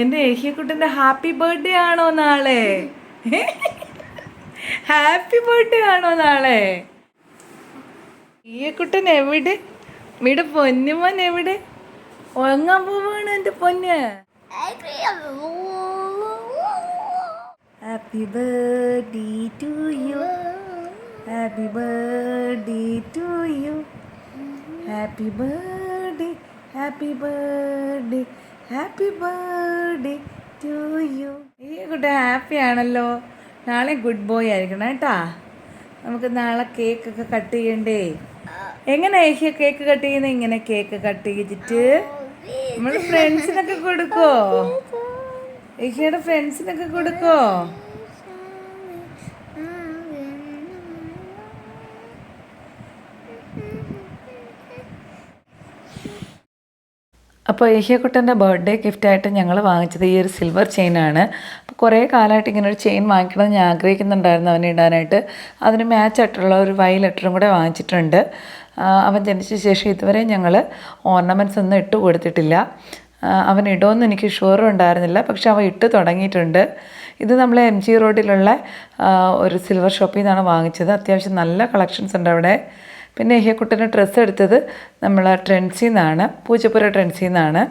എന്റെ ഏഹ്യക്കുട്ടന്റെ happy birthday ആണോ നാളെ? ഹാപ്പി ബർത്ത്ഡേ ആണോ നാളെ? ഈയക്കുട്ടൻ എവിടെ? ഇവിടെ പൊന്നുമോൻ എവിടെ? ഉറങ്ങാൻ പോവാണ് എന്റെ പൊന്ന്. Happy birthday to you happy birthday to you happy birthday happy birthday happy birthday to you ഈ കുട്ടി ഹാപ്പി ആണല്ലോ. നാളെ ഗുഡ് ബോയ് ആയിരിക്കണം കേട്ടാ. നമുക്ക് നാളെ കേക്കൊക്കെ കട്ട് ചെയ്യണ്ടേ? എങ്ങനെ ഏഷ്യ കേക്ക് കട്ട് ചെയ്യുന്നത് ഇങ്ങനെ കേക്ക് കട്ട് ചെയ്തിട്ട്? നമ്മൾ ഫ്രണ്ട്സിനൊക്കെ കൊടുക്കോ? ഏഷ്യയുടെ ഫ്രണ്ട്സിനൊക്കെ കൊടുക്കോ? അപ്പോൾ ഏഷ്യക്കുട്ടന്റെ ബർത്ത്ഡേ ഗിഫ്റ്റായിട്ട് ഞങ്ങൾ വാങ്ങിച്ചത് ഈ ഒരു സിൽവർ ചെയിനാണ് അപ്പോൾ കുറേ കാലമായിട്ട് ഇങ്ങനെ ഒരു ചെയിൻ വാങ്ങിക്കണം ഞാൻ ആഗ്രഹിക്കുന്നുണ്ടായിരുന്നു അവനെ ഇടാനായിട്ട്. അതിന് മാച്ച് ആയിട്ടുള്ള ഒരു വൈലറ്ററും കൂടെ വാങ്ങിച്ചിട്ടുണ്ട്. അവൻ ജനിച്ച ശേഷം ഇതുവരെ ഞങ്ങൾ ഓർണമെന്റ്സ് ഒന്നും ഇട്ട് കൊടുത്തിട്ടില്ല. അവൻ ഇടുമെന്ന് എനിക്ക് ഷുവറും ഉണ്ടായിരുന്നില്ല. പക്ഷെ അവൻ ഇട്ട് തുടങ്ങിയിട്ടുണ്ട്. ഇത് നമ്മൾ എം ജി റോഡിലുള്ള ഒരു സിൽവർ ഷോപ്പിൽ നിന്നാണ് വാങ്ങിച്ചത്. അത്യാവശ്യം നല്ല കളക്ഷൻസ് ഉണ്ട് അവിടെ. പിന്നെ ഏഹ്യക്കുട്ടന് ഡ്രസ്സ് എടുത്തത് നമ്മൾ ട്രെൻസിൽ നിന്നാണ് പൂജപ്പുര ട്രെൻസിൽ നിന്നാണ്.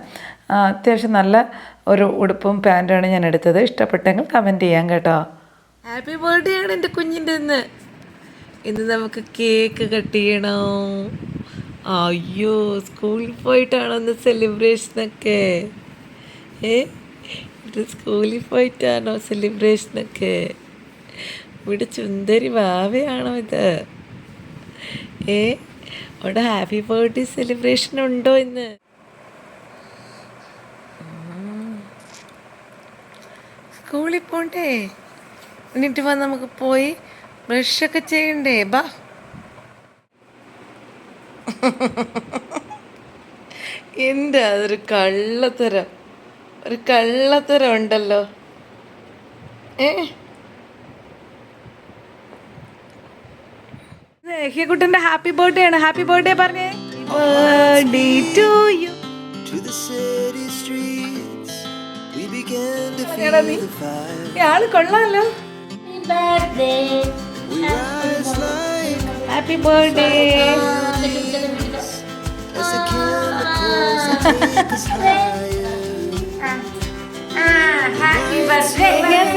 അത്യാവശ്യം നല്ല ഒരു ഉടുപ്പും പാന്റുമാണ് ഞാൻ എടുത്തത്. ഇഷ്ടപ്പെട്ടെങ്കിൽ കമന്റ് ചെയ്യാം കേട്ടോ. ഹാപ്പി ബർത്ത്ഡേ ആണ് എന്റെ കുഞ്ഞിന്റെ ഇന്ന്. ഇന്ന് നമുക്ക് കേക്ക് കട്ട് ചെയ്യണോ. അയ്യോ സ്കൂളിൽ പോയിട്ടാണോ ഇന്ന് സെലിബ്രേഷനൊക്കെ ഏ? ഇത് സ്കൂളിൽ പോയിട്ടാണോ സെലിബ്രേഷനൊക്കെ ഇവിടെ ചുന്ദരി വാവയാണോ ഇത്? ഏ അവിടെ ഹാപ്പി ബർത്ത്ഡേ സെലിബ്രേഷൻ ഉണ്ടോ ഇന്ന്? സ്കൂളിൽ പോണ്ടേ? എന്നിട്ട് വന്ന് നമുക്ക് പോയി ബ്രഷ് ഒക്കെ ചെയ്യണ്ടേ? ബാ. എന്റെ അതൊരു കള്ളത്തരം? ഒരു കള്ളത്തരം ഉണ്ടല്ലോ. ഏ? കുട്ടന്റെ ഹാപ്പി ബർത്ത്ഡേ ആണ് ഹാപ്പി ബർത്ത്ഡേ പറഞ്ഞേ birthday to you To the city streets, we began to എടാ feel നീ the fire. ആൾ കൊള്ളാമല്ലോ We rise like happy birthday as the chemicals that take us higher. Thank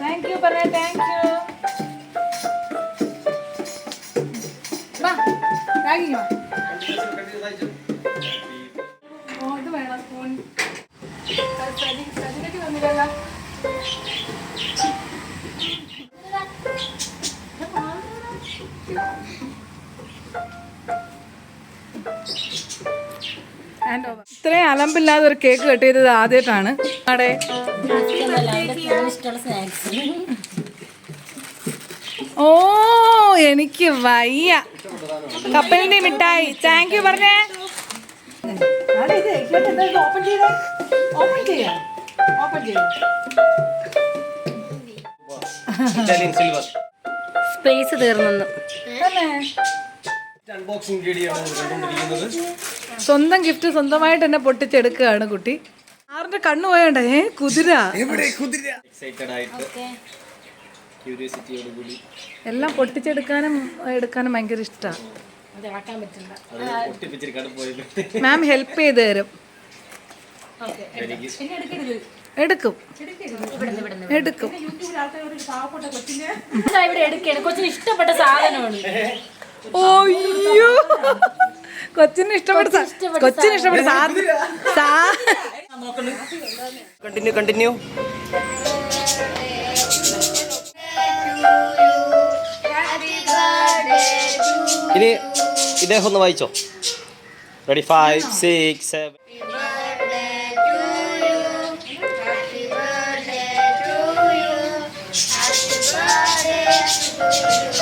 thank you പറഞ്ഞേ thank you ഇത്രയും അലമ്പില്ലാതെ ഒരു cake cut ചെയ്തത് ആദ്യമായിട്ടാണ്. ഓ എനിക്ക് വയ്യ. കപ്പലിന്റെ മിഠായി. താങ്ക് യു പറഞ്ഞേ. സ്പേസ് തീർന്നു അൺബോക്സിംഗ് വീഡിയോ ആണ്. കണ്ടുകൊണ്ടിരിക്കുന്നത് സ്വന്തം ഗിഫ്റ്റ് സ്വന്തമായിട്ട് തന്നെ പൊട്ടിച്ചെടുക്കുകയാണ് കുട്ടി. ആറിന്റെ കണ്ണു പോയണ്ടേ? ഏ കുതിര. എക്സൈറ്റഡ് ആയിട്ട് ക്യൂരിയോസിറ്റിയോട് കൂടി. എല്ലാം പൊട്ടിച്ചെടുക്കാനും എടുക്കാനും ഭയങ്കര ഇഷ്ടമാണ് മാം ഹെൽപ്പ് ചെയ്ത് തരും. എടുക്കും. എടുക്കും. ഇവിടെ എടുക്കാണ് കൊച്ചിന് ഇഷ്ടപ്പെട്ട സാധനമാണ്. ഓയ്യോ കൊച്ചിന് ഇഷ്ടപ്പെട്ട കൊച്ചിന് ഇഷ്ടപ്പെട്ട സാധനം. സാ- കണ്ടിന്യൂ കണ്ടിന്യൂ ഇനി ഇദ്ദേഹം ഒന്ന് വായിച്ചോ. Ready five six seven Our